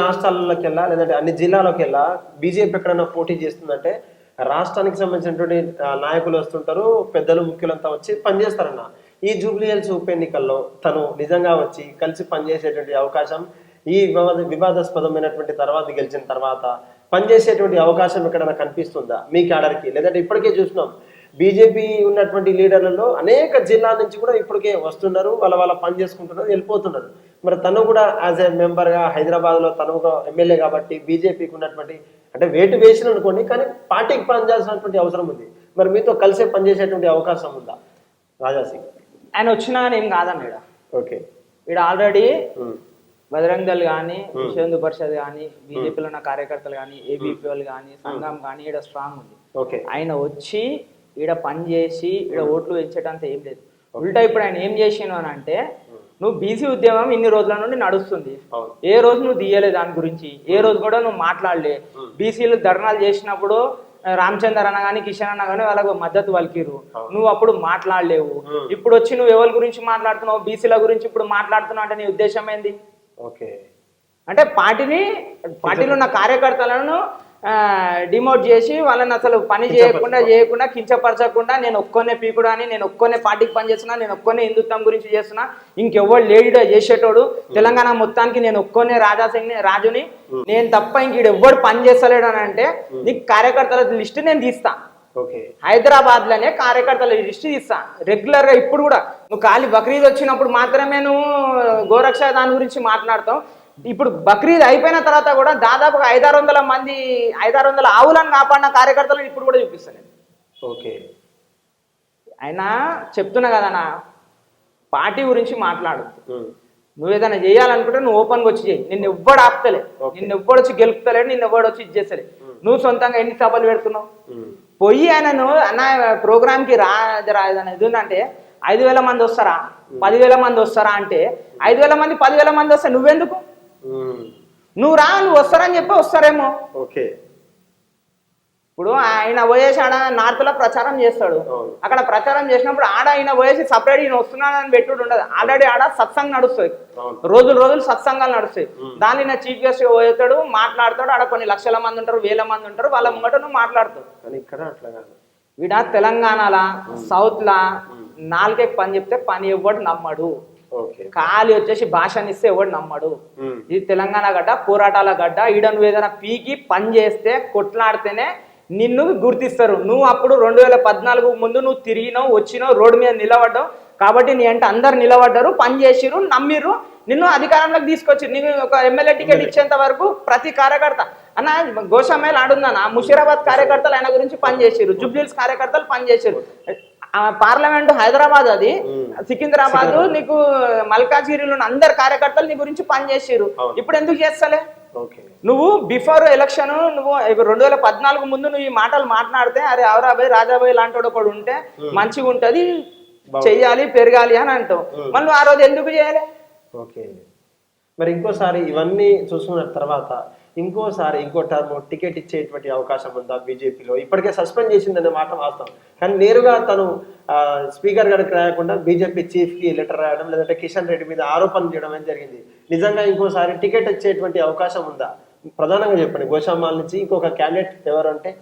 రాష్ట్రాలలోకి వెళ్ళా లేదంటే అన్ని జిల్లాలోకి వెళ్ళా బీజేపీ ఎక్కడైనా పోటీ చేస్తుందంటే రాష్ట్రానికి సంబంధించినటువంటి నాయకులు వస్తుంటారు పెద్దలు ముఖ్యులంతా వచ్చి పనిచేస్తారన్న. ఈ జూబ్లీ హిల్స్ ఉప ఎన్నికల్లో తను నిజంగా వచ్చి కలిసి పనిచేసేటువంటి అవకాశం ఈ వివాద వివాదాస్పదమైనటువంటి తర్వాత గెలిచిన తర్వాత పనిచేసేటువంటి అవకాశం ఎక్కడైనా కనిపిస్తుందా? మీ క్యాడర్కి? లేదంటే ఇప్పటికే చూసినాం బీజేపీ ఉన్నటువంటి లీడర్లలో అనేక జిల్లా నుంచి కూడా ఇప్పటికే వస్తున్నారు వాళ్ళ వాళ్ళ పని చేసుకుంటున్నారు వెళ్ళిపోతున్నారు. మరి తను కూడా యాజ్ ఏ మెంబర్గా హైదరాబాద్లో తను ఒక ఎమ్మెల్యే కాబట్టి బీజేపీకి ఉన్నటువంటి అంటే వేటు వేసిన అనుకోండి కానీ పార్టీకి పనిచేయాల్సినటువంటి అవసరం ఉంది. మరి మీతో కలిసే పనిచేసేటువంటి అవకాశం ఉందా? రాజాసింగ్ ఆయన వచ్చినా ఏం కాదన్న ఈడ ఓకే. ఈడ ఆల్రెడీ బజరంగ్ దళ్ కానీ విశ్వ హిందూ పరిషత్ కానీ బీజేపీలో ఉన్న కార్యకర్తలు కానీ ఏబీపీ వాళ్ళు కానీ సంఘం కానీ ఈడ స్ట్రాంగ్ ఉంది. ఓకే. ఆయన వచ్చి ఈడ పని చేసి ఈడ ఓట్లు పెంచడంత ఏం లేదు. ఉల్టా ఇప్పుడు ఆయన ఏం చేసిను అని అంటే నువ్వు బీసీ ఉద్యమం ఇన్ని రోజుల నుండి నడుస్తుంది. ఏ రోజు నువ్వు తీయలే దాని గురించి ఏ రోజు కూడా నువ్వు మాట్లాడలే. బీసీలు ధర్నాలు చేసినప్పుడు రామచందర్ అన్న కానీ కిషన్ అన్న కానీ వాళ్ళకు మద్దతు పలికిరు నువ్వు అప్పుడు మాట్లాడలేవు. ఇప్పుడు వచ్చి నువ్వు ఎవరి గురించి మాట్లాడుతున్నావు? బీసీల గురించి ఇప్పుడు మాట్లాడుతున్నావు అంటే నీ ఉద్దేశం ఏంది? ఓకే. అంటే పార్టీని పార్టీలో ఉన్న కార్యకర్తలను డిమోట్ చేసి వాళ్ళని అసలు పని చేయకుండా చేయకుండా కించపరచకుండా నేను ఒక్కొనే పీకుడు అని నేను ఒక్కొనే పార్టీకి పని చేస్తున్నా నేను ఒక్కొనే హిందుత్వం గురించి చేస్తున్నా ఇంకెవ్వడు లేడీగా చేసేటోడు. తెలంగాణ మొత్తానికి నేను ఒక్కొనే రాజాసింగ్ రాజుని నేను తప్ప ఇంక ఈడు ఎవ్వడు పని చేస్తలేడు అని అంటే నీకు కార్యకర్తల లిస్ట్ నేను తీస్తా. హైదరాబాద్లోనే కార్యకర్తల లిస్ట్ తీస్తా. రెగ్యులర్గా ఇప్పుడు కూడా నువ్వు ఖాళీ బక్రీద్ వచ్చినప్పుడు మాత్రమే నువ్వు గోరక్ష దాని గురించి మాట్లాడతావు. ఇప్పుడు బక్రీద్ అయిపోయిన తర్వాత కూడా దాదాపుగా ఐదారు వందల మంది ఐదారు వందల ఆవులను కాపాడిన కార్యకర్తలను ఇప్పుడు కూడా చూపిస్తాను ఓకే. అయినా చెప్తున్నా కదా నా పార్టీ గురించి మాట్లాడు. ఉమ్, నువ్వు ఏదైనా చేయాలనుకుంటే నువ్వు ఓపెన్గా వచ్చి చేయి. నిన్ను ఎవ్వడు ఆపుతలే. నిన్ను ఎవ్వడు వచ్చి గెలుపుతలేడు నిన్ను ఎవ్వడు వచ్చి ఇచ్చేస్తలే నువ్వు సొంతంగా ఎన్ని సభలు పెడుతున్నావు? పోయి ఆయనను అన్న ప్రోగ్రామ్కి రా రా ఏదైనా ఇది ఉందంటే ఐదు వేల మంది వస్తారా? పదివేల మంది వస్తారా అంటే ఐదు వేల మంది పదివేల మంది వస్తే నువ్వెందుకు? నువ్వు రా నువ్వు వస్తారని చెప్పి వస్తారేమో. ఓకే. ఇప్పుడు ఆయన పోయేసి ఆడ నార్త్లో ప్రచారం చేస్తాడు. అక్కడ ప్రచారం చేసినప్పుడు ఆడ ఆయన పోయేసి సపరేట్ ఈయన వస్తున్నాడని పెట్టుడు ఉండదు. ఆల్రెడీ ఆడ సత్సంగ్ నడుస్తుంది రోజులు రోజులు సత్సంగాలు నడుస్తాయి. దాని నా చీఫ్ గెస్ట్ పోతాడు మాట్లాడతాడు. ఆడ కొన్ని లక్షల మంది ఉంటారు వేల మంది ఉంటారు. వాళ్ళ ముంగట నువ్వు మాట్లాడుతావు. కానీ ఇక్కడ అట్లా కాదు. వీడ తెలంగాణలా సౌత్ లా నాలుగే పని చెప్తే పని ఎవడు నమ్మడు. ఖాళీ వచ్చేసి భాషనిస్తే ఎవడు నమ్మడు. ఇది తెలంగాణ గడ్డ పోరాటాల గడ్డ ఈడ నువ్వు ఏదైనా పీకి పని చేస్తే కొట్లాడితేనే నిన్ను గుర్తిస్తారు. నువ్వు అప్పుడు రెండు వేల పద్నాలుగు ముందు నువ్వు తిరిగినావు వచ్చినావు రోడ్డు మీద నిలబడ్డావు. కాబట్టి నీ అంటే అందరు నిలబడ్డారు పని చేసిరు నమ్మిర్రు. నిన్ను అధికారంలోకి తీసుకొచ్చి నీకు ఒక ఎమ్మెల్యే టికెట్ ఇచ్చేంత వరకు ప్రతి కార్యకర్త. అన్న గోషామేలు ఆడుందన్న ముషీరాబాద్ కార్యకర్తలు ఆయన గురించి పనిచేసారు జుబ్లీల్స్ కార్యకర్తలు పనిచేసారు పార్లమెంట్ హైదరాబాద్ అది. సికింద్రాబాద్ నీకు మల్కాజ్గిరిలో అందరు కార్యకర్తలు నీ గురించి పనిచేసారు. ఇప్పుడు ఎందుకు చేస్తలే? నువ్వు బిఫోర్ ఎలక్షన్ నువ్వు ఇప్పుడు రెండు వేల పద్నాలుగు ముందు నువ్వు ఈ మాటలు మాట్లాడితే అరే అవరాబాయ్ రాజాబాయ్ లాంటి వాడు ఒకడు ఉంటే మంచిగా ఉంటది చెయ్యాలి పెరగాలి అని అంటావు. మళ్ళీ ఆ రోజు ఎందుకు చేయాలి? ఓకే. మరి ఇంకోసారి ఇవన్నీ చూసుకున్న తర్వాత ఇంకోసారి ఇంకో టర్మ్ టికెట్ ఇచ్చేటువంటి అవకాశం ఉందా బీజేపీలో? ఇప్పటికే సస్పెండ్ చేసిందనే మాట వాస్తవం. కానీ నేరుగా తను స్పీకర్ గారికి రాయకుండా బీజేపీ చీఫ్కి లెటర్ రాయడం లేదంటే కిషన్ రెడ్డి మీద ఆరోపణలు చేయడం అనేది జరిగింది. నిజంగా ఇంకోసారి టికెట్ ఇచ్చేటువంటి అవకాశం ఉందా? ప్రధానంగా చెప్పండి. గోషామాల్ నుంచి ఇంకొక క్యాండిడేట్ ఎవరు అంటే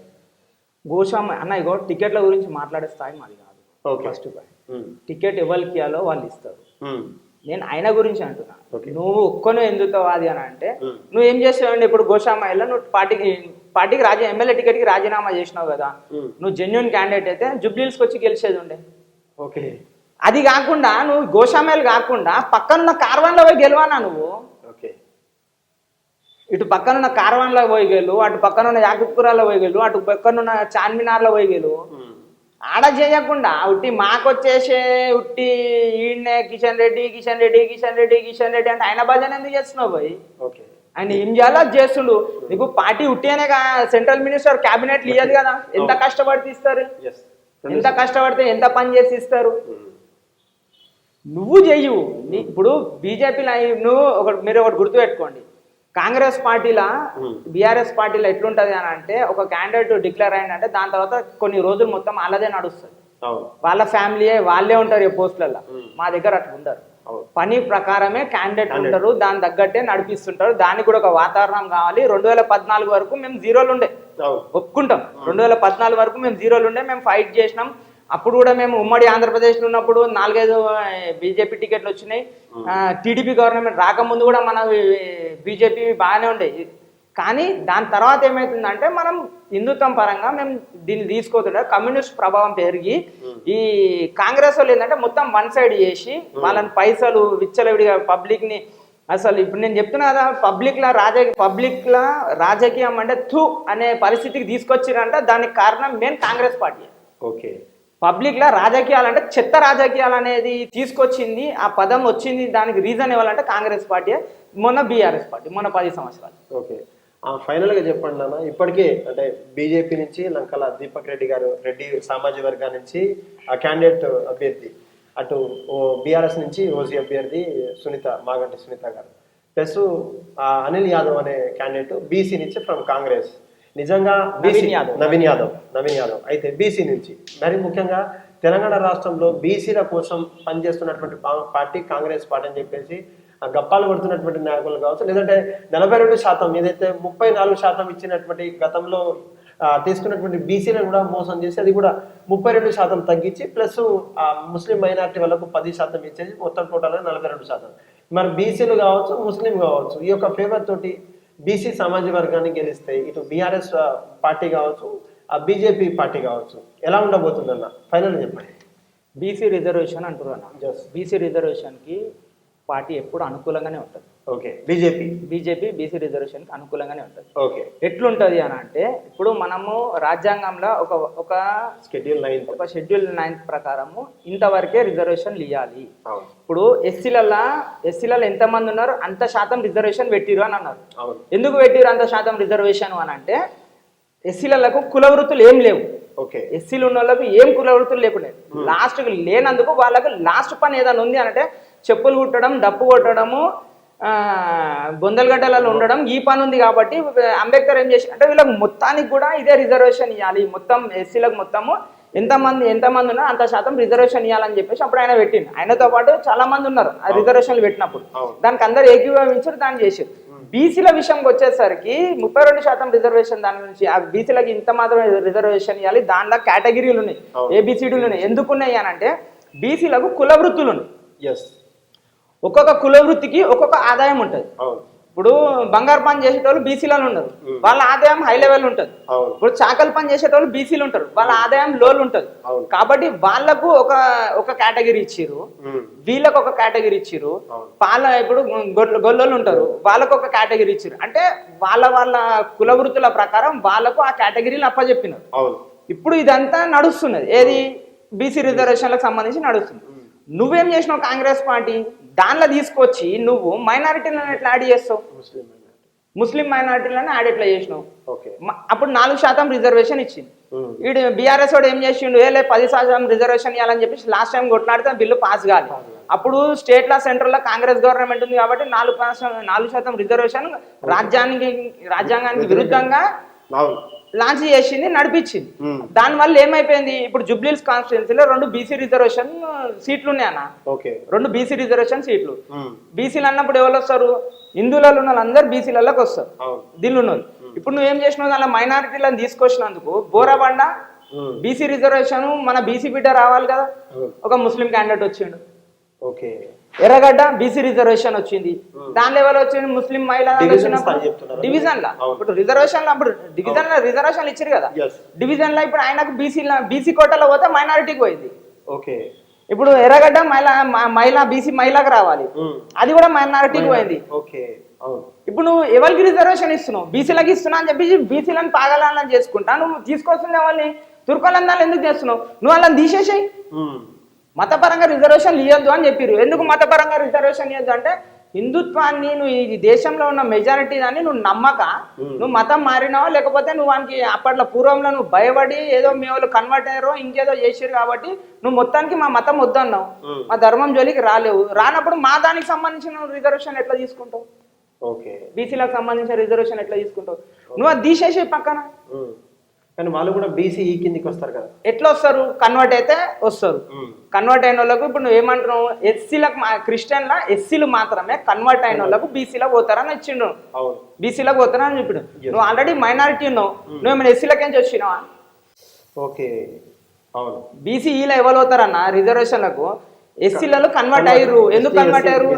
గోషామ అన్న ఇగో టికెట్ల గురించి మాట్లాడే స్థాయి మాది కాదు. ఓకే. ఫస్ట్ టికెట్ ఎవరికి ఇవ్వాలో వాళ్ళు ఇస్తారు. నేను ఆయన గురించి అంటున్నా. నువ్వు ఒక్కను ఎందుతావాది అని అంటే. నువ్వు ఏం చేసావండి ఇప్పుడు గోషామాయిలో నువ్వు పార్టీకి పార్టీకి రాజీ ఎమ్మెల్యే టికెట్కి రాజీనామా చేసినావు కదా. నువ్వు జెన్యున్ క్యాండిడేట్ అయితే జుబ్లీల్స్కి వచ్చి గెలిచేది ఉండే. ఓకే. అది కాకుండా నువ్వు గోషామేలు కాకుండా పక్కనున్న కార్వాన్లో పోయి గెలవానా నువ్వు? ఓకే. ఇటు పక్కనున్న కార్వాన్లో పోయి గెలు అటు పక్కనున్న యాకుత్పురాలో పోయి గెలు అటు పక్కనున్న చార్మినార్లో పోయి గెలు. ఆడ చేయకుండా ఉట్టి మాకొచ్చేసే ఉట్టి ఈయన్నే కిషన్ రెడ్డి కిషన్ రెడ్డి కిషన్ రెడ్డి కిషన్ రెడ్డి అంటే ఆయన భజన ఎందుకు చేస్తున్నావు పోయి ఓకే. ఆయన ఏం చేయాలో చేస్తుండు. నీకు పార్టీ ఉట్టినే సెంట్రల్ మినిస్టర్ క్యాబినెట్ ఇయ్యదు కదా? ఎంత కష్టపడితే ఇస్తారు ఎంత కష్టపడితే ఎంత పని చేసి ఇస్తారు? నువ్వు చెయ్యు. ఇప్పుడు బీజేపీలో నువ్వు ఒకటి మీరు ఒకటి గుర్తుపెట్టుకోండి కాంగ్రెస్ పార్టీలా. బీఆర్ఎస్ పార్టీలో ఎట్లుంటది అని అంటే ఒక క్యాండిడేట్ డిక్లేర్ అయిందంటే దాని తర్వాత కొన్ని రోజులు మొత్తం అలాదే నడుస్తుంది. వాళ్ళ ఫ్యామిలీయే వాళ్ళే ఉంటారు ఈ పోస్టులలో మా దగ్గర అట్లా ఉండరు. పని ప్రకారమే క్యాండిడేట్ ఉంటారు దాని తగ్గట్టే నడిపిస్తుంటారు. దానికి కూడా ఒక వాతావరణం కావాలి. రెండు వేల పద్నాలుగు వరకు మేము జీరోలు ఉండే. ఒప్పుకుంటాం. రెండు వేల పద్నాలుగు వరకు మేము జీరోలు ఉండే మేము ఫైట్ చేసినాం. అప్పుడు కూడా మేము ఉమ్మడి ఆంధ్రప్రదేశ్లో ఉన్నప్పుడు నాలుగైదు బీజేపీ టికెట్లు వచ్చినాయి. టీడీపీ గవర్నమెంట్ రాకముందు కూడా మన బీజేపీ బాగానే ఉండే. కానీ దాని తర్వాత ఏమవుతుందంటే మనం హిందుత్వం పరంగా మేము దీన్ని తీసుకోతుంటే కమ్యూనిస్ట్ ప్రభావం పెరిగి ఈ కాంగ్రెస్ వాళ్ళు ఏంటంటే మొత్తం వన్ సైడ్ చేసి వాళ్ళని పైసలు విచ్చలవిడిగా పబ్లిక్ని అసలు ఇప్పుడు నేను చెప్తున్నా కదా పబ్లిక్ లా రాజకీయ పబ్లిక్ లా రాజకీయం అంటే థూ అనే పరిస్థితికి తీసుకొచ్చిరంటే దానికి కారణం మెయిన్ కాంగ్రెస్ పార్టీ. ఓకే. పబ్లిక్లో రాజకీయాలు అంటే చెత్త రాజకీయాలు అనేది తీసుకొచ్చింది ఆ పదం వచ్చింది దానికి రీజన్ ఇవ్వాలంటే కాంగ్రెస్ పార్టీ మొన్న బీఆర్ఎస్ పార్టీ మొన్న పది సంవత్సరాలు. ఓకే. ఆ, గా చెప్పండి నాన్న ఇప్పటికే అంటే బీజేపీ నుంచి లంకల దీపక్ రెడ్డి గారు రెడ్డి సామాజిక వర్గా నుంచి ఆ క్యాండిడేట్ అభ్యర్థి అటు బీఆర్ఎస్ నుంచి రోజీ అభ్యర్థి సునీత మాగంటి సునీత గారు. ప్లస్ అనిల్ యాదవ్ అనే క్యాండిడేట్ బీసీ నుంచి ఫ్రమ్ కాంగ్రెస్. నిజంగా BC నవీన్ యాదవ్. నవీన్ యాదవ్ నవీన్ యాదవ్ అయితే బీసీ నుంచి మరి ముఖ్యంగా తెలంగాణ రాష్ట్రంలో బీసీల కోసం పనిచేస్తున్నటువంటి పార్టీ కాంగ్రెస్ పార్టీ అని చెప్పేసి ఆ గప్పాలు కొడుతున్నటువంటి నాయకులు కావచ్చు లేదంటే నలభై రెండు శాతం ఏదైతే ముప్పై నాలుగు శాతం ఇచ్చినటువంటి గతంలో తీసుకున్నటువంటి బీసీలను కూడా మోసం చేసి అది కూడా ముప్పై రెండు శాతం తగ్గించి ప్లస్ ఆ ముస్లిం మైనారిటీ వాళ్ళకు పది శాతం ఇచ్చేసి మొత్తం టోటల్గా నలభై రెండు శాతం మరి బీసీలు కావచ్చు ముస్లిం కావచ్చు ఈ యొక్క ఫేవర్ తోటి బీసీ సామాజిక వర్గాన్ని గెలిస్తే ఇటు బీఆర్ఎస్ పార్టీ కావచ్చు ఆ బీజేపీ పార్టీ కావచ్చు ఎలా ఉండబోతుందన్న ఫైనల్ చెప్పండి. బీసీ రిజర్వేషన్ అంటారు అన్న Yes. బీసీ రిజర్వేషన్కి పార్టీ ఎప్పుడు అనుకూలంగానే ఉంటుంది. ఓకే. బీజేపీ? బీజేపీ బీసీ రిజర్వేషన్కి అనుకూలంగానే ఉంటుంది. ఓకే. ఎట్లుంటది అని అంటే ఇప్పుడు మనము రాజ్యాంగంలో ఒక ఒక షెడ్యూల్ నైన్ ఒక షెడ్యూల్ నైన్త్ ప్రకారము ఇంతవరకే రిజర్వేషన్ ఇవ్వాలి ఇప్పుడు ఎస్సీలల్లో ఎస్సీలలో ఎంతమంది ఉన్నారు అంత శాతం రిజర్వేషన్ పెట్టిరు అని అన్నారు. ఎందుకు పెట్టిరు అంత శాతం రిజర్వేషన్ అని అంటే ఎస్సీలకు కుల వృత్తులు ఏం లేవు. ఓకే. ఎస్సీలు ఉన్న వాళ్ళకు ఏం కుల వృత్తులు లేకుండా. లాస్ట్ లేనందుకు వాళ్ళకు లాస్ట్ పని ఏదైనా ఉంది అంటే చెప్పులు కుట్టడం డప్పు కొట్టడము బొందలగడ్డలలో ఉండడం ఈ పని ఉంది కాబట్టి అంబేద్కర్ ఏం చేసి అంటే వీళ్ళకి మొత్తానికి కూడా ఇదే రిజర్వేషన్ ఇవ్వాలి మొత్తం ఎస్సీలకు మొత్తము. ఎంతమంది ఎంతమంది ఉన్నా అంత శాతం రిజర్వేషన్ ఇవ్వాలని చెప్పేసి అప్పుడు ఆయన పెట్టిండు. ఆయనతో పాటు చాలా మంది ఉన్నారు ఆ రిజర్వేషన్లు పెట్టినప్పుడు. దానికి అందరు ఏకీభవించారు దాన్ని చేసారు బీసీల విషయంకి వచ్చేసరికి ముప్పై రెండు శాతం రిజర్వేషన్ దాని నుంచి ఆ బీసీలకి ఇంత మాత్రం రిజర్వేషన్ ఇవ్వాలి దాంట్లో కేటగిరీలు ఉన్నాయి. ఏబిసిడీలు ఉన్నాయి. ఎందుకు ఉన్నాయి అని అంటే బీసీలకు కుల వృత్తులు ఉన్నాయి. ఒక్కొక్క కుల వృత్తికి ఒక్కొక్క ఆదాయం ఉంటుంది. ఇప్పుడు బంగారు పని చేసేటోళ్ళు బీసీలలో ఉన్నారు వాళ్ళ ఆదాయం హై లెవెల్ ఉంటుంది. ఇప్పుడు చాకలి పని చేసేటోళ్ళు బీసీలు ఉంటారు. వాళ్ళ ఆదాయం లోలు ఉంటుంది. కాబట్టి వాళ్ళకు ఒక ఒక కేటగిరీ ఇచ్చిర్రు ఉమ్, వీళ్ళకు ఒక కేటగిరీ ఇచ్చిర్రు అవును. పాల ఇప్పుడు గొల్ల గొల్లలు ఉంటారు. వాళ్ళకు ఒక కేటగిరీ ఇచ్చిర్రు అంటే వాళ్ళ వాళ్ళ కుల వృత్తుల ప్రకారం వాళ్ళకు ఆ కేటగిరీలు అప్పచెప్పినారు ఇప్పుడు ఇదంతా నడుస్తున్నది. ఏది? బీసీ రిజర్వేషన్లకు సంబంధించి నడుస్తుంది. నువ్వేం చేసినావు కాంగ్రెస్ పార్టీ? దానిలో తీసుకొచ్చి నువ్వు మైనారిటీలను ఎట్లా యాడ్ చేస్తావు? ముస్లిం మైనారిటీ. ముస్లిం మైనారిటీలను యాడ్ ఎట్లా చేసినావు? అప్పుడు నాలుగు శాతం రిజర్వేషన్ ఇచ్చింది. వీడు బీఆర్ఎస్ వాడు ఏం చేసిండు? ఏలే పది శాతం రిజర్వేషన్ ఇవ్వాలని చెప్పేసి లాస్ట్ టైం కొట్లాడితే బిల్లు పాస్ కాదు అప్పుడు స్టేట్ లా సెంట్రల్లో కాంగ్రెస్ గవర్నమెంట్ ఉంది కాబట్టి నాలుగు శాతం నాలుగు శాతం రిజర్వేషన్ రాజ్యానికి రాజ్యాంగానికి విరుద్ధంగా లాంచ్ చేసింది నడిపించింది. దానివల్ల ఏమైపోయింది? ఇప్పుడు జుబ్లీస్ కాన్స్టిట్యున్సీలో రెండు బీసీ రిజర్వేషన్ సీట్లు ఉన్నాయి అన్న. ఓకే. రెండు బీసీ రిజర్వేషన్ సీట్లు. బీసీలు అన్నప్పుడు ఎవరు వస్తారు? హిందువులలో ఉన్న వాళ్ళందరూ బీసీలలోకి వస్తారు. దీనిలో ఉన్నోళ్ళు ఇప్పుడు నువ్వేం చేసినావు? దానిలో మైనారిటీలను తీసుకొచ్చినందుకు బోరాబండ బీసీ రిజర్వేషన్ మన బీసీ బిడ్డ రావాలి కదా. ఒక ముస్లిం క్యాండిడేట్ వచ్చిండు. ఓకే. ఎర్రగడ్డ బీసీ రిజర్వేషన్ వచ్చింది. దాని లెవెల్ వచ్చింది ముస్లిం మహిళ. డివిజన్ లా. ఇప్పుడు రిజర్వేషన్లో అప్పుడు డివిజన్లో రిజర్వేషన్ ఇచ్చారు కదా. డివిజన్లో ఇప్పుడు ఆయనకు బీసీ బీసీ కోటలో పోతే మైనారిటీకి పోయింది. ఓకే. ఇప్పుడు ఎర్రగడ్డ మహిళ మహిళ బీసీ మహిళకు రావాలి. అది కూడా మైనారిటీకి పోయింది. ఓకే. ఇప్పుడు నువ్వు ఎవరికి రిజర్వేషన్ ఇస్తున్నావు? బీసీలకు ఇస్తున్నా అని చెప్పి బీసీలను పాగలని చేసుకుంటా. నువ్వు తీసుకొస్తుంది వాళ్ళని తుర్కోలందాలు ఎందుకు చేస్తున్నావు? నువ్వు వాళ్ళని తీసేసాయి. మతపరంగా రిజర్వేషన్ ఇవ్వద్దు అని చెప్పారు ఎందుకు మతపరంగా రిజర్వేషన్ ఇవ్వద్దు అంటే హిందుత్వాన్ని నువ్వు ఈ దేశంలో ఉన్న మెజారిటీ దాన్ని నువ్వు నమ్మక. నువ్వు మతం మారినావా లేకపోతే నువ్వు వానికి అప్పట్లో పూర్వంలో నువ్వు భయపడి ఏదో మీ వాళ్ళు కన్వర్ట్ అయ్యారో ఇంకేదో చేసారు కాబట్టి నువ్వు మొత్తానికి మా మతం వద్దన్నావు. మా ధర్మం జోలికి రాలేవు. రానప్పుడు మా దానికి సంబంధించిన రిజర్వేషన్ ఎట్లా తీసుకుంటావు? ఓకే. బీసీలకు సంబంధించిన రిజర్వేషన్ ఎట్లా తీసుకుంటావు? నువ్వు అది తీసేసే పక్కన. కానీ వాళ్ళు కూడా బీసీ కిందికి వస్తారు కదా. ఎట్లా వస్తారు? కన్వర్ట్ అయితే వస్తారు. కన్వర్ట్ అయిన వాళ్ళకు ఇప్పుడు నువ్వు ఏమంటున్నావు? ఎస్సీలకు క్రిస్టియన్ల ఎస్సీలు మాత్రమే కన్వర్ట్ అయిన వాళ్ళకు బీసీలో పోతారని వచ్చిండు అవును. బీసీలో పోతారని చెప్పాడు. నువ్వు ఆల్రెడీ మైనారిటీ ఉన్నావు. నువ్వు ఏమైనా ఎస్సీలకి నుంచి వచ్చినావా ఓకే అవును. బీసీ ఈలో ఎవరు అవుతారన్న రిజర్వేషన్లకు ఎస్సీలలో కన్వర్ట్. అయ్యారు ఎందుకు కన్వర్ట్ అయ్యారు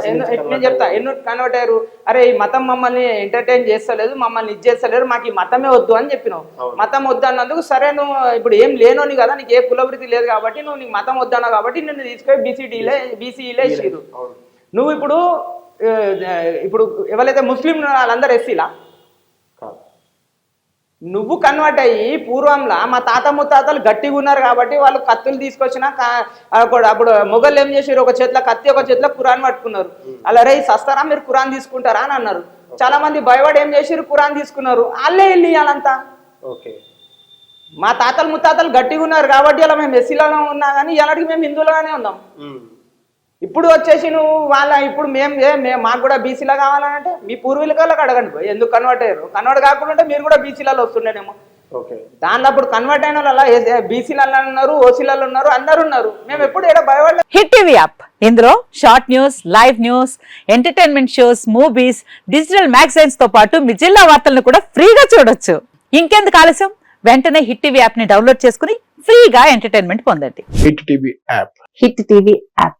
నేను చెప్తా. ఎందుకు కన్వర్ట్ అయ్యారు అరే ఈ మతం మమ్మల్ని ఎంటర్టైన్ చేస్తలేదు మమ్మల్ని ఇది చేస్తలేరు మాకు ఈ మతమే వద్దు అని చెప్పినావు. మతం వద్దు అన్నందుకు సరే నువ్వు ఇప్పుడు ఏం లేనోని కదా నీకు ఏ కులవృత్తి లేదు కాబట్టి నువ్వు నీకు మతం వద్దన్నావు కాబట్టి నిన్ను తీసుకొని బీసీడీలే బీసీలే ఇచ్చిరు అవును. నువ్వు ఇప్పుడు ఇప్పుడు ఎవరైతే ముస్లిం వాళ్ళందరూ ఎస్సీలా? నువ్వు కన్వర్ట్ అయ్యి పూర్వంలా మా తాత ముత్తాతలు గట్టిగా ఉన్నారు కాబట్టి వాళ్ళు కత్తులు తీసుకొచ్చిన అప్పుడు మొగలు ఏం చేసారు ఒక చేతిలో కత్తి ఒక చేతిలో కురాన్ పట్టుకున్నారు. అలా రే సస్తారా? మీరు కురాన్ తీసుకుంటారా? అని అన్నారు. చాలా మంది భయపడి ఏం చేసారు కురాన్ తీసుకున్నారు. వాళ్ళే వెళ్ళి ఇవ్వాలంతా ఓకే. మా తాతలు ముత్తాతలు గట్టిగా ఉన్నారు కాబట్టి ఇలా మేము ఎస్సీలోనే ఉన్నా కానీ ఇలాంటికి మేము హిందువులుగానే ఉన్నాం. ఇప్పుడు వచ్చేసి నువ్వు వాళ్ళ ఇప్పుడు మేము ఏ- మేము మాకు కూడా బీసీలో కావాలంటే మీ పూర్వీకులకు అడగండి పోయి, ఎందుకు కన్వర్ట్ అయ్యారు? కన్వర్ట్ కాకుండా ఉంటే మీరు కూడా బీసీలలో వస్తుండేనేమో. ఓకే. దాంట్లో అప్పుడు కన్వర్ట్ అయిన వాళ్ళు అలా బీసీలలో ఉన్నారు ఓసీలలో ఉన్నారు అందరు ఉన్నారు. మేము ఎప్పుడు ఏదో భయపడలేదు. హిట్ టీవీ యాప్ ఇందులో short news live news entertainment shows movies digital మ్యాగజైన్స్తో పాటు మీ జిల్లా వార్తలను కూడా ఫ్రీగా చూడొచ్చు. ఇంకెందుకు ఆలస్యం? వెంటనే హిట్ టీవీ యాప్ని డౌన్లోడ్ చేసుకుని ఫ్రీగా ఎంటర్టైన్మెంట్ పొందండి. Hit TV app Hit TV app